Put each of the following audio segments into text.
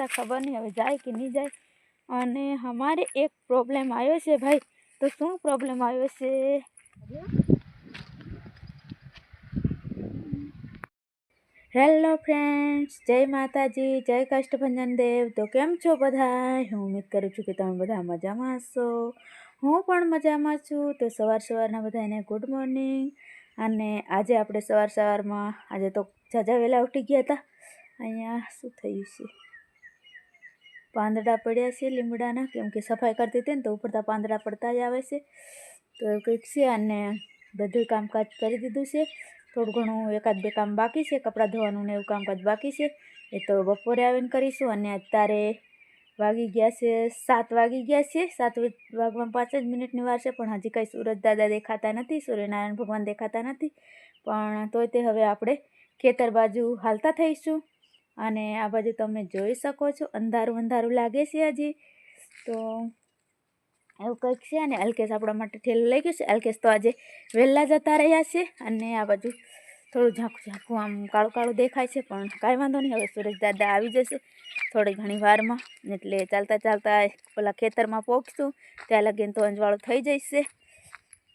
હતા ખબર નહીં હવે જાય કે નહીં જાય. અને અમારે એક પ્રોબ્લેમ આવ્યો છે ભાઈ. તો શું પ્રોબ્લેમ આવ્યો છે? હેલો ફ્રેન્ડ્સ જય માતાજી, જય કષ્ટભંજન દેવ. તો કેમ છો બધા? હું ઉમ્મીદ કરું છું કે તમે બધા મજામાં હશો. હું પણ મજામાં છું. તો સવાર સવારના બધાને ગુડ મોર્નિંગ અને આજે આપણે સવાર સવારમાં, આજે તો જાજા વહેલા ઉઠી ગયા હતા. અહીંયા શું થયું છે? પાંદડા પડ્યા છે લીમડાના, કેમ કે સફાઈ કરતી હતી ને તો ઉપરતા પાંદડા પડતા જ આવે છે. તો કંઈક છે અને બધું કામકાજ કરી દીધું છે. થોડું ઘણું એકાદ બે કામ બાકી છે, કપડાં ધોવાનું ને એવું કામકાજ બાકી છે. એ તો બપોરે આવીને કરીશું અને અત્યારે વાગી ગયા છે, સાત વાગી ગયા છે. સાત વાગવામાં પાંચ જ મિનિટની વાર છે, પણ હજી કાંઈ સૂરજ દાદા દેખાતા નથી, સૂર્યનારાયણ ભગવાન દેખાતા નથી. પણ તોય તે હવે આપણે ખેતર બાજુ હાલતા થઈશું. અને આ બાજુ તમે જોઈ શકો છો, અંધારું અંધારું લાગે છે હજી. તો એવું કંઈક છે અને અલ્કેશ આપણા માટે ઠેલું લઈ ગયું છે. અલ્કેશ તો આજે વહેલા જતા રહ્યા છે અને આ બાજુ થોડું ઝાંખું ઝાંખું આમ કાળું કાળું દેખાય છે, પણ કાંઈ વાંધો નહીં. હવે સુરેશ દાદા આવી જશે થોડી ઘણી વારમાં. એટલે ચાલતા ચાલતા પેલા ખેતરમાં પહોંચશું ત્યાં લગીને તો અંજવાળું થઈ જશે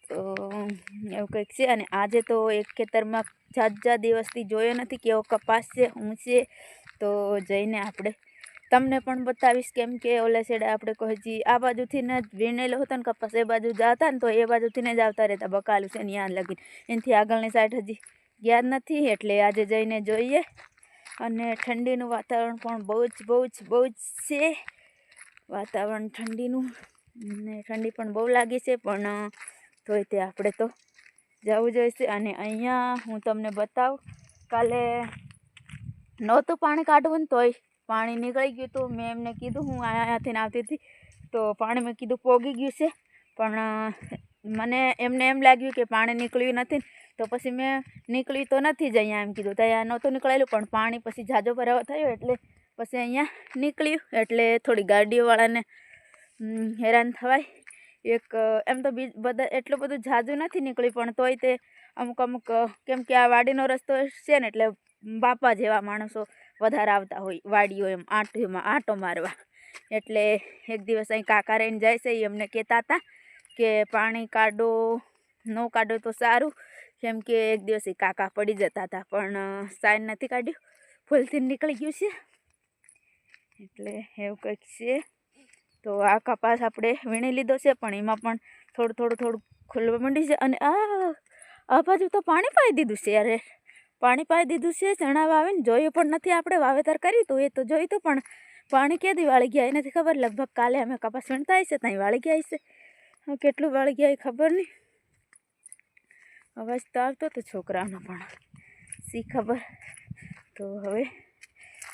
તો એવું કંઈક છે. અને આજે તો એક ખેતરમાં જાત જાત દિવસથી જોયો નથી કેવો કપાસ છે હું છે. તો જઈને આપણે તમને પણ બતાવીશ કેમ કે ઓલે આપણે કહે આ બાજુથી ને જ વીણેલો હતો ને કપાસ, એ બાજુ જતા ને તો એ બાજુથી ને જ આવતા રહેતા બકાલું છે ત્યાં લગીને. એનાથી આગળની સાઈડ હજી ગયા નથી, એટલે આજે જઈને જોઈએ. અને ઠંડીનું વાતાવરણ પણ બહુ જ બહુ જ બહુ જ છે. વાતાવરણ ઠંડીનું. ને ઠંડી પણ બહુ લાગી છે, પણ તોય તે આપણે તો જવું જોઈશે. અને અહીંયા હું તમને બતાવું, કાલે નહોતું પાણી કાઢવું ને તોય પાણી નીકળી ગયું હતું. મેં એમને કીધું, હું અહીંયાથી આવતી હતી, તો પાણી મેં કીધું પોગી ગયું છે. પણ મને એમને એમ લાગ્યું કે પાણી નીકળ્યું નથી તો પછી મેં નીકળ્યું તો નથી જ અહીંયા એમ કીધું. ત્યાં નહોતું નીકળેલું, પણ પાણી પછી જાજો ભરાવો થયો એટલે પછી અહીંયા નીકળ્યું. એટલે થોડી ગાડીઓવાળાને હેરાન થવાય. એક એમ તો બીજ બધા એટલું બધું ઝાઝું નથી નીકળ્યું, પણ તોય તે અમુક અમુક કેમ કે આ વાડીનો રસ્તો છે ને એટલે બાપા જેવા માણસો વધારે આવતા હોય, વાડીઓ એમ આંટીમાં આંટો મારવા. એટલે એક દિવસ અહીં કાકા રહીને જાય છે એ અમને કહેતા હતા કે પાણી કાઢો, ન કાઢો તો સારું. કેમ કે એક દિવસ એ કાકા પડી જતા હતા, પણ સાઈન નથી કાઢ્યું. ફૂલથી નીકળી ગયું છે. એટલે એવું કંઈક છે. તો આ કપાસ આપણે વીણી લીધો છે, પણ એમાં પણ થોડું થોડું થોડું ખુલવા માંડી છે અને આ આ બાજુ તો પાણી પાઈ દીધું છે અરે પાણી પાઈ દીધું છે ચણા વાવીને જોયું પણ નથી આપણે વાવેતર કર્યું હતું એ તો જોયું હતું પણ પાણી ક્યાંથી વાળી ગયા? એ નથી ખબર? લગભગ કાલે અમે કપાસ વીણતા હશે, ત્યાં વાળી ગયા હશે. કેટલું વાળી ગયા એ ખબર નહીં. અવાજ તો આવતો હતો છોકરાનો પણ. શી ખબર? તો હવે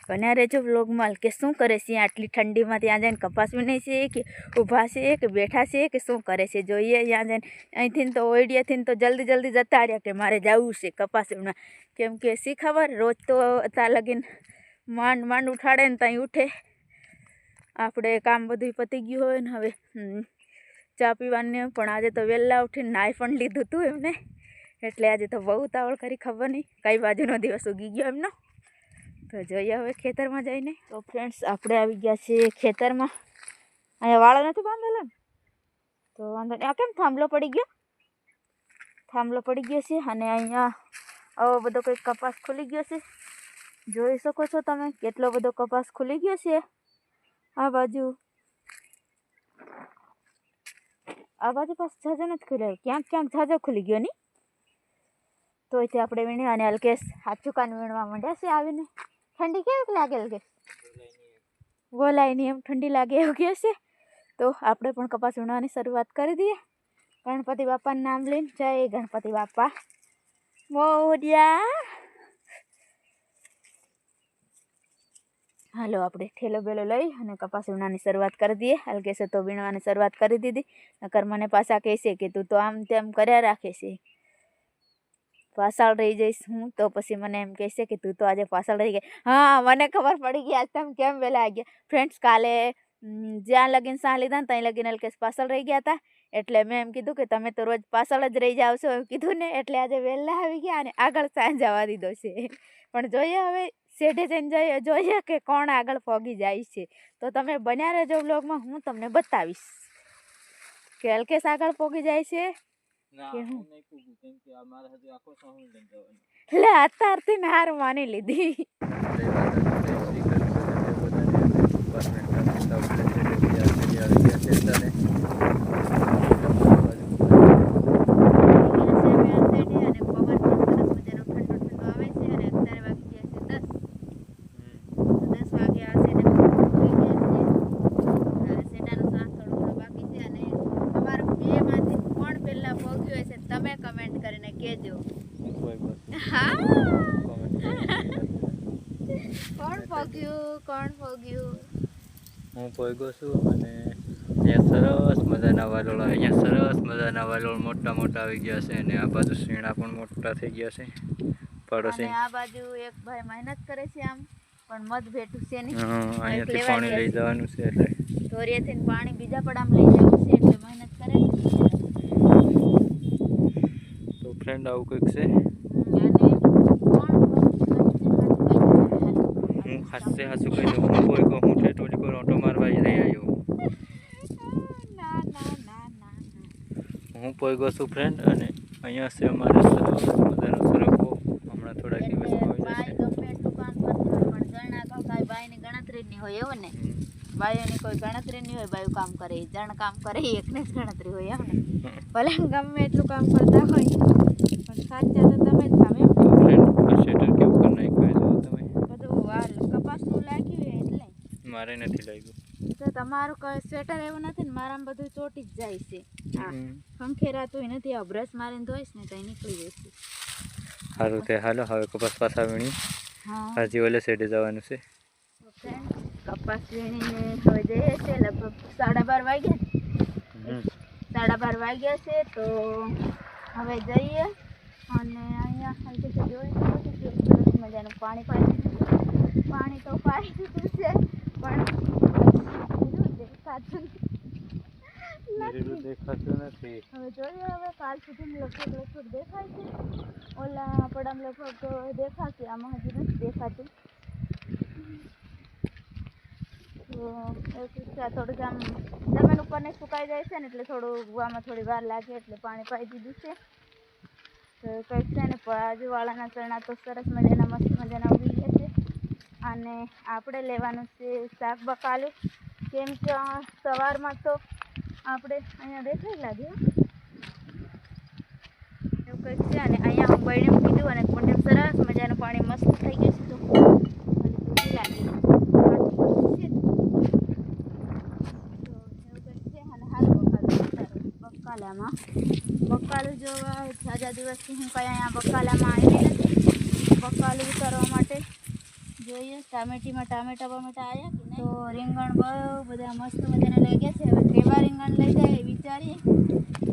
બન્યા રહેજો વ્લોગમાં કે શું કરે છે? આટલી ઠંડીમાં ત્યાં જઈને કપાસ વીણે છે કે ઊભા છે કે બેઠા છે કે શું કરે છે? જોઈએ ત્યાં જઈને. અહીંથી તો ઓઈડિયાથી તો જલ્દી જલ્દી જતા રહ્યા કે મારે જવું છે કપાસ એમના. કેમ કે શી ખબર? રોજ તો ત્યાં લગીને માંડ માંડ ઉઠાડે ને ત્યાં ઉઠે. આપણે કામ બધું પતી ગયું હોય ને હવે ચા પીવાની પણ આજે તો વહેલા ઉઠીને નાહી પણ લીધું હતું એમને. એટલે આજે તો બહુ તાવળ કરી ખબર નહીં કઈ બાજુનો દિવસ ઉગી ગયો એમનો? તો જોઈએ હવે ખેતરમાં જઈને. તો ફ્રેન્ડ્સ આપણે આવી ગયા છીએ ખેતરમાં. અહીંયા વાળો નથી બાંધેલા તો વાંધો નહીં. આ કેમ થાંભલો પડી ગયો? થાંભલો પડી ગયો છે અને અહીંયા આવો બધો કંઈક કપાસ ખુલી ગયો છે. જોઈ શકો છો તમે કેટલો બધો કપાસ ખુલી ગયો છે. આ બાજુ આ બાજુ પાસ ઝાઝો નથી ખુલ્યો. ક્યાંક ક્યાંક ઝાઝો ખુલી ગયો નહીં તો અહીંથી આપણે વીણી અને અલ્કેશ હાચું કાન વીણવા માંડ્યા છે આવીને. ઠંડી કેવી લાગે કે નહીં એમ ઠંડી લાગે એવું કહે છે. તો આપણે પણ કપાસ વીણવાની શરૂઆત કરી દઈએ. ગણપતિ બાપાનું નામ લઈને જય ગણપતિ બાપા. મોર્યા હાલો, આપણે ઠેલો બેલો લઈ અને કપાસ વીણવાની શરૂઆત કરી દઈએ. હાલ કહેશે તો વીણવાની શરૂઆત કરી દીધી. નકર મને પાછા કહેશે કે તું તો આમ તેમ કર્યા રાખે છે. પાછળ રહી જઈશ હું, તો પછી મને એમ કહેશે કે તું તો આજે પાછળ રહી ગઈ. હા, મને ખબર પડી ગઈ આજ તમે કેમ વહેલા આવી ગયા. ફ્રેન્ડ્સ કાલે જ્યાં લગીન સાહ લીધા ત્યાં લગીન હલકેશ પાછળ રહી ગયા હતા એટલે મેં એમ કીધું કે તમે તો રોજ પાછળ જ રહી જાવ છો એમ કીધું ને, એટલે આજે વહેલા આવી ગયા અને આગળ સાંજ જવા દીધો છે. પણ જોઈએ હવે શેઠે જઈને જઈએ, જોઈએ કે કોણ આગળ પોગી જાય છે. તો તમે બન્યા રહેજો બ્લોગમાં હું તમને બતાવીશ. કે અલ્કેશ આગળ પોગી જાય છે. એટલે અત્યારથી હાર માની લીધી તમે કમેન્ટ કરીને કહેજો હા કોણ પોગ્યું કોણ પોગ્યું હું પોઈગો છું અને અહીંયા સરસ મજાના વાલોળ અહીંયા સરસ મજાના વાલોળ મોટા મોટા આવી ગયા છે અને આ બાજુ શીણા પણ મોટા થઈ ગયા છે પડોશી. આ બાજુ એક ભાઈ મહેનત કરે છે આમ પણ મત ભેટું છે નહીં. અહીંયાથી પાણી લઈ જવાનું છે એટલે. ધોરિયાથી પાણી બીજા પડામ લઈ જવું છે એટલે મહેનત કરે તો ફ્રેન્ડ આવું કંઈક છે? હું હાસ્ય હાસું કહી દઉં હું પોઈગો હું ઠેઠોડી પર ઓટો ના ના ના હું પોઈગો છું ફ્રેન્ડ અને અહીંયા છે અમારે મજાનો સરખો. હમણાં થોડાક દિવસ આવી કામ કરતી હોય પણ જણા કામ બાઈની ગણતરી હોય એવું ને. બાઈઓની કોઈ ગણતરી નહીં હોય બાયું કામ કરે જણ કામ કરે એકને જ ગણતરી હોય એમ ને. ભલે ગમે એટલું કામ કરતા હોય પણ સાચા તો તમે જ ફ્રેન્ડ આ કેવું કરી નાખ્યું બધું કપાસનું લાગ્યું એટલે. મારે નથી લાગ્યું. તો તમારું કઈ સ્વેટર એવું નથી ને મારામાં બધું ચોટી જ જાય છે. ખંખેરાતું નથી આ બ્રશ મારીને ધોઈશ ને તો એ નીકળી જશે. સારું તે હાલો હવે કપાસ પાછા વીણી હા. હજી ઓલે સાઈડે જવાનું છે. કપાસ વીણીને હવે જઈએ છે લગભગ સાડા બાર વાગ્યા. સાડા બાર વાગ્યા છે તો હવે જઈએ અને અહીંયા હલકે જોઈ મજાનું પાણી પાણી. પાણી તો પાણી દીધું છે. પણ દેખાતું. દેખાતું નથી હવે જોઈએ હવે કાલ સુધી લગભગ લગભગ દેખાય છે ઓલા પડામ લગભગ દેખાશે આમાં હજી નથી દેખાતું થોડુંક આમ જમીન ઉપર ને સુકાઈ જાય છે ને એટલે થોડું ગુવામાં થોડી વાર લાગે એટલે પાણી પાઈ દીધું છે તો કંઈક છે ને આજુવાળાના ચણા તો સરસ મજાના, મસ્ત મજાના ઉગી ગયા છે અને આપણે લેવાનું છે શાક બકાલું. કેમ કે સવારમાં તો આપણે અહીંયા દેખાઈ લાગ્યું. એવું કંઈક છે. અને અહીંયા હું બળીને કીધું અને કુંડીમાં સરસ મજાનું પાણી મસ્ત થઈ ગયું છે તો ખાલી લાગે. બકાલામાં. બકાલું જોવા જાજા દિવસથી હું કઈ અહીંયા બકાલામાં આવી નથી બકાલું ઉતારવા માટે જોઈએ ટામેટીમાં ટામેટા બમેટા આવ્યા કે તો રીંગણ બહુ બધા મસ્ત મજાના લાગ્યા છે. હવે કેવા રીંગણ લઈ જાય વિચારીએ.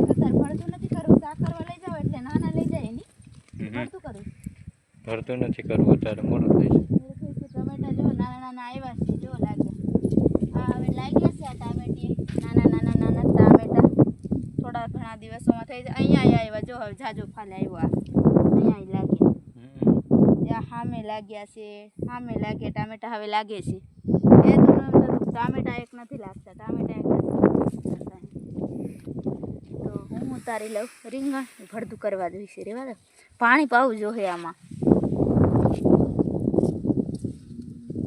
અત્યારે ભરતું નથી કરવું શાક કરવા લઈ જાવ એટલે નાના લઈ જાય એની. ભરતું કરું. ભરતું નથી કરવું અત્યારે મોડું થઈ છે. ટમેટા જો નાના નાના આવ્યા છે જો લાગ્યા આ હવે લાગ્યા છે આ ટામેટી નાના નાના નાના ટામેટા. થોડા ઘણા દિવસોમાં થઈ જાય. અહીંયા આવ્યા જો હવે જાજો ફાલે આવ્યો આ અહીંયા ય લાગ્યા હમ. ત્યાં સામે લાગ્યા છે, સામે લાગ્યા, ટામેટા હવે લાગે છે. એ તો ટામેટા એક નથી લાગતા, ટામેટા એક નથી તો હું ઉતારી લઉં રીંગણ ભરતું કરવા દઈશ રેવા દો પાણી પાવું જોઈએ આમાં.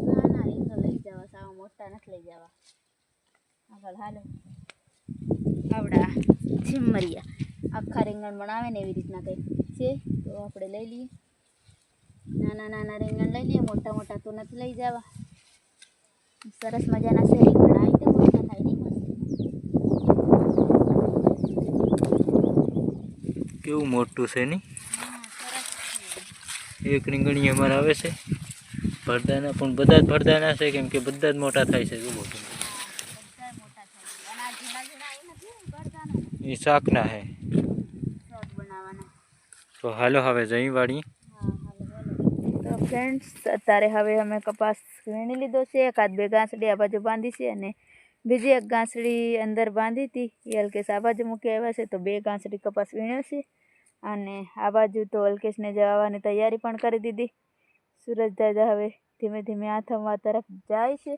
ના ના, રીંગણ લઈ જવા, સાવ મોટા નથી લઈ જવા. હાલો. આવડા ઝીમરિયા. આખા રીંગણ બનાવે ને એવી રીતના કંઈક છે, તો આપણે લઈ લઈએ. નાના નાના રીંગણ લઈ લઈએ મોટા મોટા તો નથી લઈ જવા. સરસ મજાના છે રીંગણ આવી રીતે મોટા થાય નહીં મસ્ત કેવું મોટું છે નહીં? હા સરસ છે. એક રીંગણી અમારે આવે છે. ભરદાના પણ બધા જ ભરદાના છે કેમ કે બધા જ મોટા થાય છે જુઓ. તમે. બધાય મોટા થાય છે. અને આ ઝીણા ઝીણા એ નથી ને ગળદાના એ શાકના છે. શાક બનાવવાના. તો હાલો હવે જઈ વાળી તો ફ્રેન્ડ્સ અત્યારે હવે અમે કપાસ વીણી લીધો છે, એકાદ બે ગાંસડી આ બાજુ બાંધી છે અને બીજી એક ગાંસડી અંદર બાંધી હતી. એ અલ્કેશ આ બાજુ મૂકી આવ્યા છે, તો બે ગાંસડી કપાસ વીણ્યો છે અને આ બાજુ તો અલ્કેશને જવાની તૈયારી પણ કરી દીધી. સુરજ દાદા હવે ધીમે ધીમે આથમવા તરફ જાય છે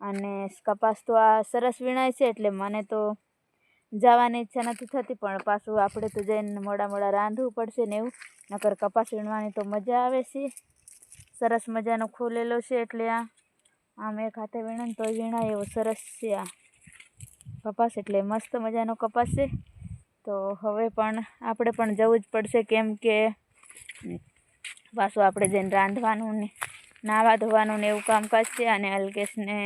અને કપાસ તો આ સરસ વીણાય છે, એટલે મને તો જવાની ઈચ્છા નથી થતી, પણ પાછું આપણે તો જઈને મોડા મોડા રાંધવું પડશે ને એવું, નકર કપાસ વીણવાની તો મજા આવે છે. સરસ મજાનો ખોલેલો છે એટલે આ, આમ એક હાથે વીણે તો વીણાય એવો સરસ છે આ કપાસ એટલે મસ્ત મજાનો કપાસ છે. તો હવે પણ આપણે પણ જવું જ પડશે કેમ કે પાછું આપણે જઈને રાંધવાનું ને નાહવા ધોવાનું ને એવું કામકાજ છે અને અલ્કેશને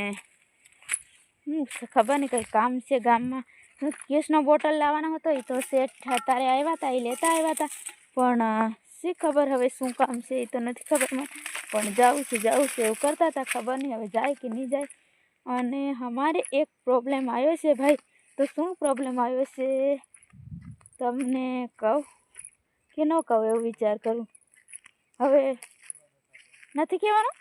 ખબર નહીં કંઈ કામ છે ગામમાં. કેસનો બોટલ લાવવાનો હતો, એ તો સેટ તારે આવ્યા હતા એ લેતા આવ્યા હતા પણ શી ખબર હવે શું કામ છે એ તો નથી ખબર મને પણ જાઉં છે જાઉં છે, એવું કરતા હતા, ખબર નહીં હવે જાય કે નહીં જાય. અને અમારે એક પ્રોબ્લેમ આવ્યો છે ભાઈ. તો શું પ્રોબ્લેમ આવ્યો છે? તમને કહું કે ન કહું એવું વિચાર કરું. હવે નથી કહેવાનું?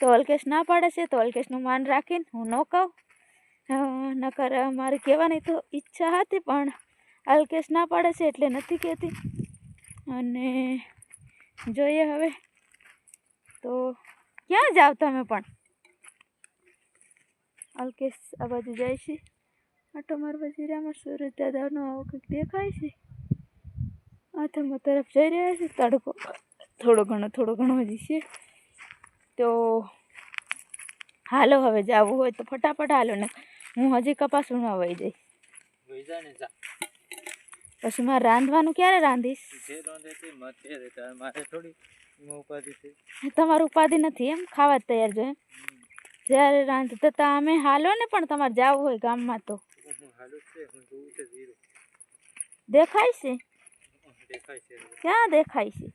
તો અલ્કેશ ના પાડે છે, તો અલ્કેશનું માન રાખીને હું ન કહું. નકર મારે કહેવાની તો ઈચ્છા હતી પણ અલ્કેશ ના પાડે છે એટલે નથી કહેતી. અને જોઈએ હવે. તો ક્યાં જાઓ તમે પણ? અલ્કેશ આ બાજુ જાય છે. આટો મારવા જીરામાં સુરજ દાદાનો આવો કંઈક દેખાય છે? આથમો તરફ જઈ રહ્યા છે. તડકો થોડો ઘણો થોડો ઘણો હજી છે. તો હાલો હવે જવું હોય તો ફટાફટ હાલો ને હું હજી કપાસણમાં વીણવા વહી જઈશ ને પછી મારે રાંધવાનું ક્યારે રાંધીશ? તમારું ઉપાધિ નથી એમ? ખાવા જ તૈયાર જો એમ? જ્યારે રાંધતા તા અમે હાલો ને પણ તમારે જવું હોય ગામમાં તો. દેખાય છે? ક્યાં દેખાય છે?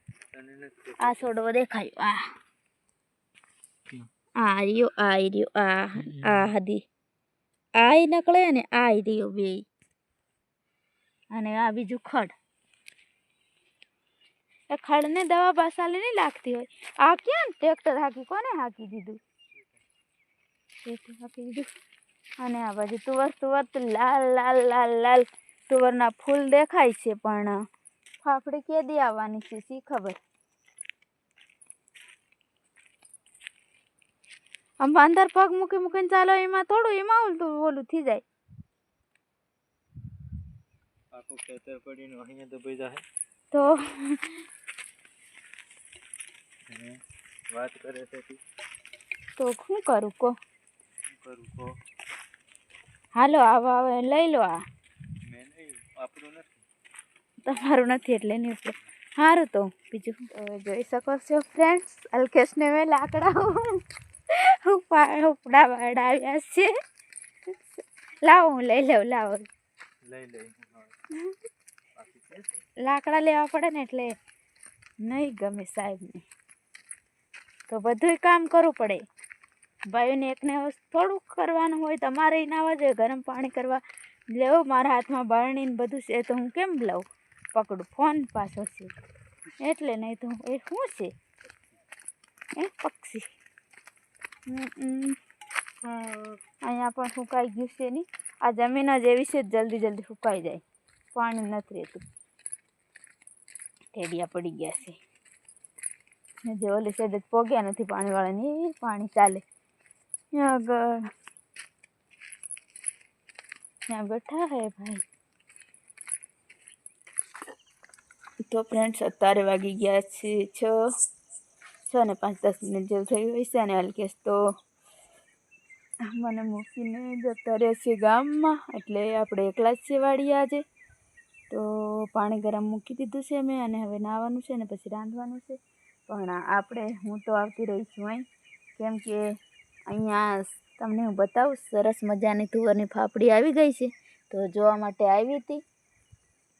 આ છોડવો દેખાયો. આ. આ રહ્યો આ રહ્યો આ આ હદી. આ નકળે ને આ રહ્યો બે. અને આ બીજું ખડ. એ ખડને દવા બસાલી નહીં લાગતી હોય. આ ક્યાં ટ્રેક્ટર હાકી, કોને હાકી દીધું? હાકી દીધું. અને આ બાજુ તુવર તુવર લાલ લાલ લાલ લાલ. તુવરના ફૂલ દેખાય છે, પણ ફાફડી કેદી આવવાની છે, શી ખબર? આમ અંદર પગ મૂકી મૂકીને ચાલો, એમાં થોડું, એમાં ઓલું ઓલું થઈ જાય. આખું ખેતર પડીને અહીંયા દબાઈ જાય તો અને વાત કરે છે તું તો શું કરું કો શું કરું કહો હાલો આવા હવે લઈ લો આ મેં નહીં આપણું નથી તમારું નથી એટલે નહીં એટલે સારું તો બીજું તો જોઈ શકો છો ફ્રેન્ડ્સ અલ્કેશને મેં લાકડા ઉપા ઉપડા વડાવ્યા છે. લાવો હું લઈ લઉં લાવો. લઈ લઈ. બાકી છે શું? લાકડા લેવા પડે ને એટલે નહીં ગમે સાહેબને. તો બધુંય કામ કરવું પડે. ભાઈઓને એકને થોડુંક કરવાનું હોય તમારે ના જોઈએ. ગરમ પાણી કરવા લેવું, મારા હાથમાં બારણીને બધું છે તો હું કેમ લઉં પકડું, ફોન પાછો છે. એટલે નહીં તો એ શું છે? એ પક્ષી. અહીંયા પણ સુકાઈ ગયું છે નહીં આ જમીન જ એવી છે, જલ્દી જલ્દી સુકાઈ જાય. પાણી નથી રહેતું. ટેડિયા પડી ગયા છે. ને જે ઓલી સાઈડ પોગ્યા નથી પાણીવાળાની પાણી ચાલે. ત્યાં આગળ ત્યાં બેઠા હે ભાઈ. તો ફ્રેન્ડ્સ અત્યારે વાગી ગયા છે છ છ ને પાંચ દસ મિનિટ જેવું થઈ ગયું છે અને અલ્કેશ તો મને મૂકીને જતા રહે છે ગામમાં. એટલે આપણે એકલા જ છે વાડીએ આજે. તો પાણી ગરમ મૂકી દીધું છે મેં અને હવે નાહવાનું છે ને પછી રાંધવાનું છે. પણ આપણે, હું તો આવતી રહી છું અહીં. કેમ કે અહીંયા તમને હું બતાવું, સરસ મજાની તુવરની ફાફડી આવી ગઈ છે. તો જોવા માટે આવી હતી.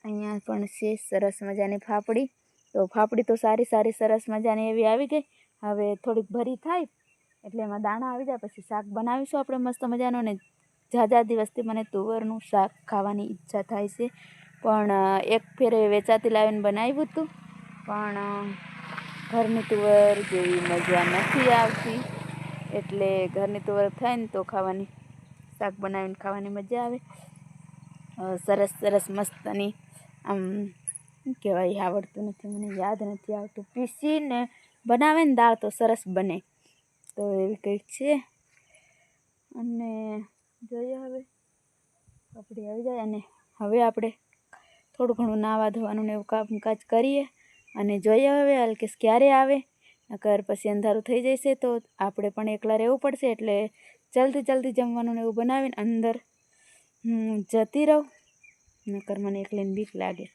અહીંયા પણ છે સરસ મજાની ફાફડી. તો ફાફડી તો સારી સારી સરસ મજાની એવી આવી ગઈ. હવે થોડીક ભરી થાય. એટલે એમાં દાણા આવી જાય, પછી શાક બનાવીશું આપણે મસ્ત મજાનું. ને ઝાઝા દિવસથી મને તુવરનું શાક ખાવાની ઈચ્છા થાય છે. પણ એક ફેરે વેચાતી લાવીને બનાવ્યું હતું પણ ઘરની તુવર જેવી મજા નથી આવતી. એટલે ઘરની તુવર થાય ને તો ખાવાની, શાક બનાવીને ખાવાની મજા આવે. સરસ સરસ મસ્તની, આમ કહેવાય આવડતું નથી, મને યાદ નથી આવતું. પીસીને બનાવે ને દાળ તો સરસ બને. તો એવી કંઈક છે. અને જોઈએ હવે. આપણે આવી જાય અને હવે આપણે થોડું ઘણું નાવા ધોવાનું ને એવું કામકાજ કરીએ અને જોઈએ હવે અલ્કેશ ક્યારે આવે. નકર પછી અંધારું થઈ જશે તો આપણે પણ એકલા રહેવું પડશે એટલે જલ્દી જલ્દી જમવાનું ને એવું બનાવીને અંદર હું જતી રહું. નકર મને એકલીને બીક લાગે.